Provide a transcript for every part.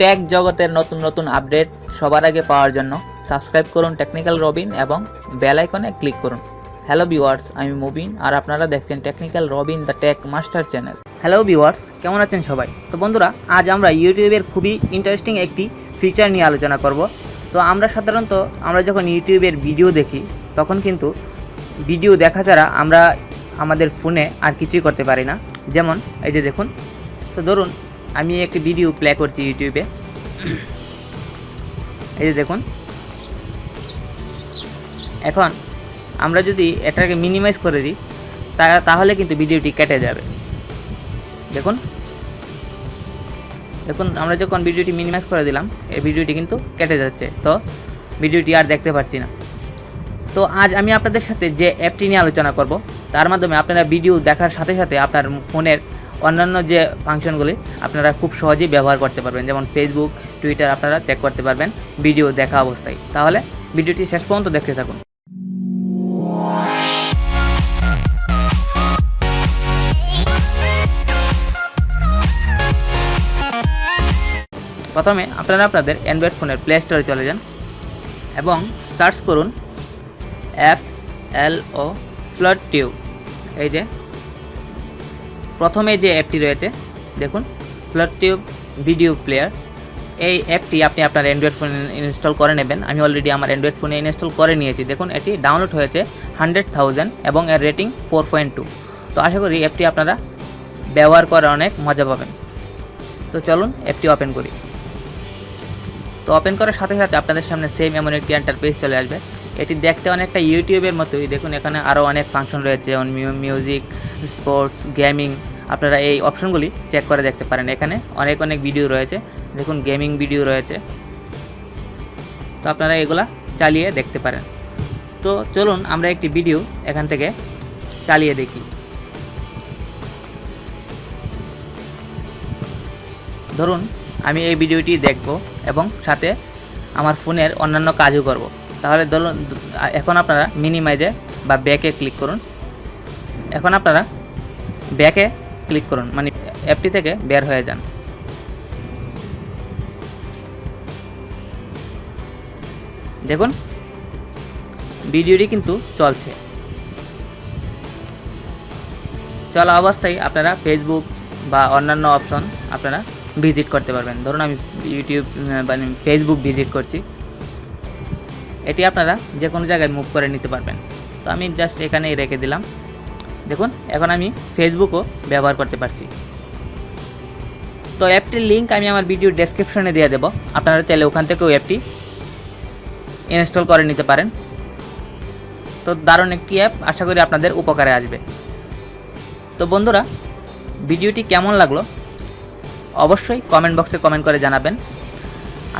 Take জগতের নতুন নতুন আপডেট সবার আগে পাওয়ার জন্য সাবস্ক্রাইব করুন টেকনিক্যাল রবিন এবং বেল আইকনে ক্লিক করুন। হ্যালো ভিউয়ার্স আমি মুবিন আর আপনারা দেখছেন technical Robin the tech master channel hello viewers কেমন আছেন সবাই? তো বন্ধুরা, আজ আমরা ইউটিউবের খুবই ইন্টারেস্টিং একটি ফিচার নিয়ে আলোচনা করব। তো আমরা সাধারণত, আমরা যখন ইউটিউবের ভিডিও দেখি, তখন কিন্তু ভিডিও দেখা ছাড়া আমরা আমাদের ফোনে আর কিছুই করতে পারি না। যেমন, এই যে দেখুন, তো ধরুন আমি একটি ভিডিও প্লে করছি ইউটিউবে এই যে দেখুন। এখন আমরা যদি এটাকে মিনিমাইজ করে দিই তাহলে কিন্তু ভিডিওটি কেটে যাবে। দেখুন। দেখুন, আমরা যখন ভিডিওটি মিনিমাইজ করে দিলাম, এই ভিডিওটি কিন্তু কেটে যাচ্ছে। তো ভিডিওটি আর দেখতে পাচ্ছি না। তো আজ আমি আপনাদের সাথে যে অ্যাপটি নিয়ে আলোচনা করব, তার মাধ্যমে আপনারা ভিডিও দেখার সাথে সাথে আপনার ফোনের অন্যান্য যে ফাংশনগুলি আপনারা খুব সহজেই ব্যবহার করতে পারবেন, যেমন ফেসবুক টুইটার আপনারা চেক করতে পারবেন ভিডিও দেখা অবস্থায়। তাহলে ভিডিওটি শেষ পর্যন্ত দেখতে থাকুন। প্রথমে আপনারা আপনাদের অ্যান্ড্রয়েড ফোনের প্লে স্টোরে চলে যান এবং সার্চ করুন অ্যাপ এল ও ফ্লড টিউব এই যে প্রথমে যে অ্যাপটি রয়েছে, দেখুন ফ্লড টিউব ভিডিও প্লেয়ার এই অ্যাপটি আপনি আপনার অ্যান্ড্রয়েড ফোনে ইনস্টল করে নেবেন। আমি অলরেডি আমার অ্যান্ড্রয়েড ফোনে ইনস্টল করে নিয়েছি। দেখুন, এটি ডাউনলোড হয়েছে হান্ড্রেড থাউজেন্ড এবং এর রেটিং ফোর পয়েন্ট টু তো আশা করি অ্যাপটি আপনারা ব্যবহার করে অনেক মজা পাবেন। তো চলুন, অ্যাপটি ওপেন করি। তো ওপেন করার সাথে সাথে আপনাদের সামনে সেম এমন একটি এন্টারপেজ চলে আসবে। এটি দেখতে অনেকটা ইউটিউবের মতোই। দেখুন, এখানে আরও অনেক ফাংশন রয়েছে যেমন মিউজিক স্পোর্টস গেমিং আপনারা এই অপশনগুলি চেক করে দেখতে পারেন। এখানে অনেক অনেক ভিডিও রয়েছে। দেখুন গেমিং ভিডিও রয়েছে। তো আপনারা এগুলা চালিয়ে দেখতে পারেন। তো চলুন, আমরা একটি ভিডিও এখান থেকে চালিয়ে দেখি। ধরুন, আমি এই ভিডিওটি দেখব এবং সাথে আমার ফোনের অন্যান্য কাজও করব। তাহলে ধরুন, এখন আপনারা মিনিমাইজে বা ব্যাকে ক্লিক করুন। এখন আপনারা ব্যাকে ক্লিক করুন মানে অ্যাপটি থেকে বের হয়ে যান। দেখুন ভিডিওটি কিন্তু চলছে। চলা অবস্থায় আপনারা ফেসবুক বা অন্যান্য অপশন আপনারা ভিজিট করতে পারবেন। ধরুন, আমি ইউটিউব মানে ফেসবুক ভিজিট করছি। এটি আপনারা যে কোনো জায়গায় মুভ করে নিতে পারবেন। তো আমি জাস্ট এখানেই রেখে দিলাম। দেখুন, এখন আমি ফেসবুকও ব্যবহার করতে পারছি। তো অ্যাপটির লিঙ্ক আমি আমার ভিডিও ডেসক্রিপশনে দিয়ে দেবো। আপনারা চাইলে ওখান থেকেও অ্যাপটি ইনস্টল করে নিতে পারেন। তো দারুণ একটি অ্যাপ আশা করি আপনাদের উপকারে আসবে। তো বন্ধুরা ভিডিওটি কেমন লাগল? অবশ্যই কমেন্ট বক্সে কমেন্ট করে জানাবেন।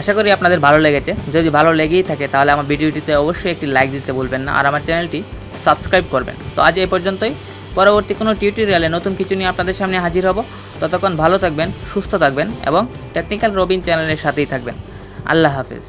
আশা করি আপনাদের ভালো লেগেছে। যদি ভালো লেগেই থাকে, তাহলে আমার ভিডিওটিতে অবশ্যই একটি লাইক দিতে বলবেন না, আর আমার চ্যানেলটি সাবস্ক্রাইব করবেন। তো আজ এই পর্যন্তই। পরবর্তী কোনো টিউটোরিয়ালে নতুন কিছু নিয়ে আপনাদের সামনে হাজির হব। ততক্ষণ ভালো থাকবেন, সুস্থ থাকবেন এবং টেকনিক্যাল রবিন চ্যানেলের সাথেই থাকবেন। আল্লাহ হাফেজ।